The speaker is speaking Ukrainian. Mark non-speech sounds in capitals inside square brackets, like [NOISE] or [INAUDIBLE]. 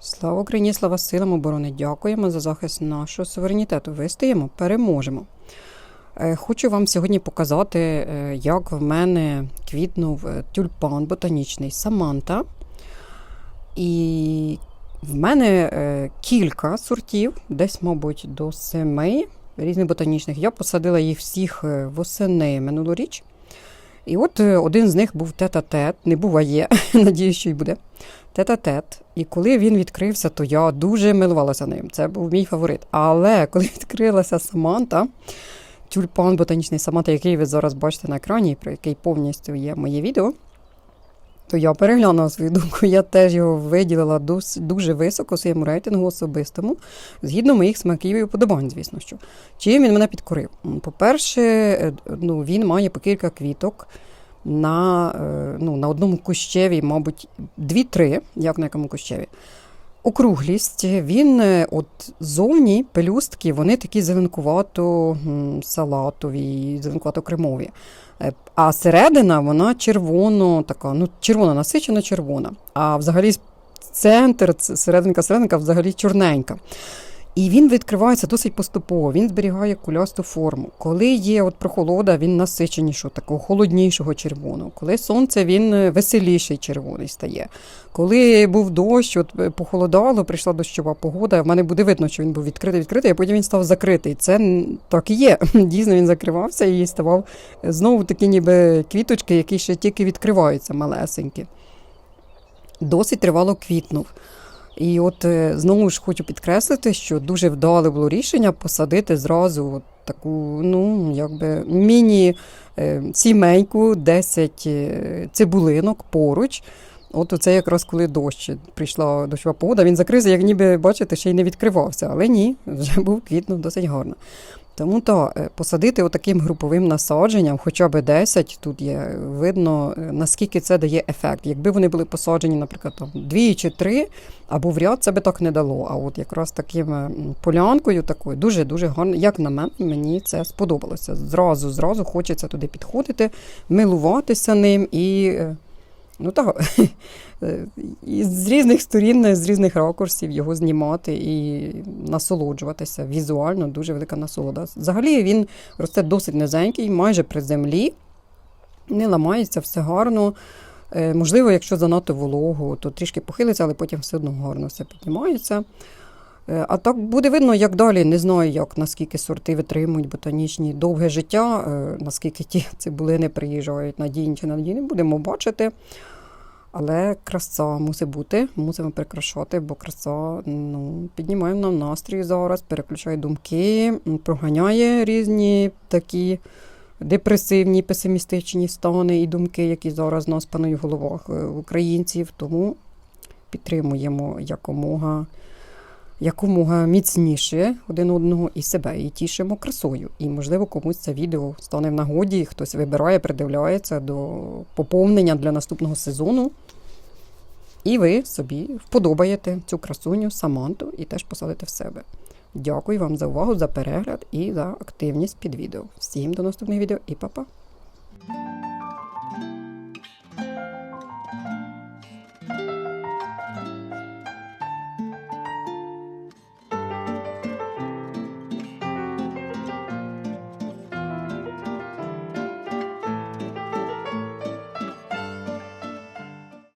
Слава Україні, слава силам оборони! Дякуємо за захист нашого суверенітету. Вистоїмо, переможемо. Е, Хочу вам сьогодні показати, е, як в мене квітнув е, тюльпан ботанічний Саманта. І в мене кілька сортів, десь, мабуть, до семи різних ботанічних. Я посадила їх всіх восени минулоріч. І от е, один з них був тет-а-тет, не буває, [LAUGHS] надію, що й буде. Тет-а-тет. І коли він відкрився, то я дуже милувалася ним. Це був мій фаворит. Але коли [LAUGHS] відкрилася Саманта, тюльпан ботанічний Саманта, який ви зараз бачите на екрані, про який повністю є моє відео, то я переглянула свою думку. Я теж його виділила дуже високо у своєму рейтингу особистому, згідно моїх смаків і уподобань, звісно що. Чим він мене підкорив? По-перше, е, ну, він має по кілька квіток на, е, ну, на одному кущеві, мабуть, дві-три, як на якому кущеві. Округлість, він е, от зовні пелюстки, вони такі зеленкувато салатові, зеленкувато кремові. Е, А середина вона червоно, така, ну, червона, насичена червона. А взагалі центр, ц- серединка, серединка взагалі чорненька. І він відкривається досить поступово, він зберігає кулясту форму. Коли є от прохолода, він насиченішого, такого холоднішого червоного. Коли сонце, він е, веселіший червоний стає. Коли був дощ, от е, похолодало, прийшла дощова погода. В мене буде видно, що він був відкритий, відкритий, а потім він став закритий. Це так і є. [LAUGHS] Дійсно, він закривався і ставав е, знову такі, ніби квіточки, які ще тільки відкриваються малесенькі. Досить тривало квітнув. І от е, знову ж хочу підкреслити, що дуже вдале було рішення посадити зразу таку, ну, якби міні е, сімейку, 10 е, цибулинок поруч. От оце якраз коли дощ прийшла дощова погода, він закрився, як ніби, бачите, ще й не відкривався, але ні, вже був квітно досить гарно. Тому то е, посадити отаким груповим насадженням, хоча б 10, тут є видно, е, наскільки це дає ефект. Якби вони були посаджені, наприклад, там дві чи три, або в ряд, це би так не дало. А от якраз таким е, полянкою такою дуже-дуже гарно, як на мене, мені це сподобалося. Зразу, зразу хочеться туди підходити, милуватися ним і. Ну так, [LAUGHS] е, з різних сторін, з різних ракурсів його знімати і насолоджуватися. Візуально дуже велика насолода. Взагалі він росте досить низенький, майже при землі, не ламається, все гарно. Е, Можливо, якщо занадто вологу, то трішки похилиться, але потім все одно гарно все піднімається. Е, А так буде видно, як далі. Не знаю, як наскільки сорти витримують ботанічні довге життя, е, наскільки ті [LAUGHS] цибулини приїжджають надійні чи надійні, будемо бачити. Але краса мусить бути, мусимо прикрашати, бо краса ну, піднімає нам настрій зараз, переключає думки, проганяє різні такі депресивні, песимістичні стани і думки, які зараз нас панують в головах е, українців. Тому підтримуємо якомога якомога міцніше один одного і себе, і тішимо красою. І, можливо, комусь це відео стане в нагоді, хтось вибирає, придивляється до поповнення для наступного сезону. І ви собі вподобаєте цю красуню Саманту і теж посадите в себе. Дякую вам за увагу, за перегляд і за активність під відео. Всім до наступних відео і па-па!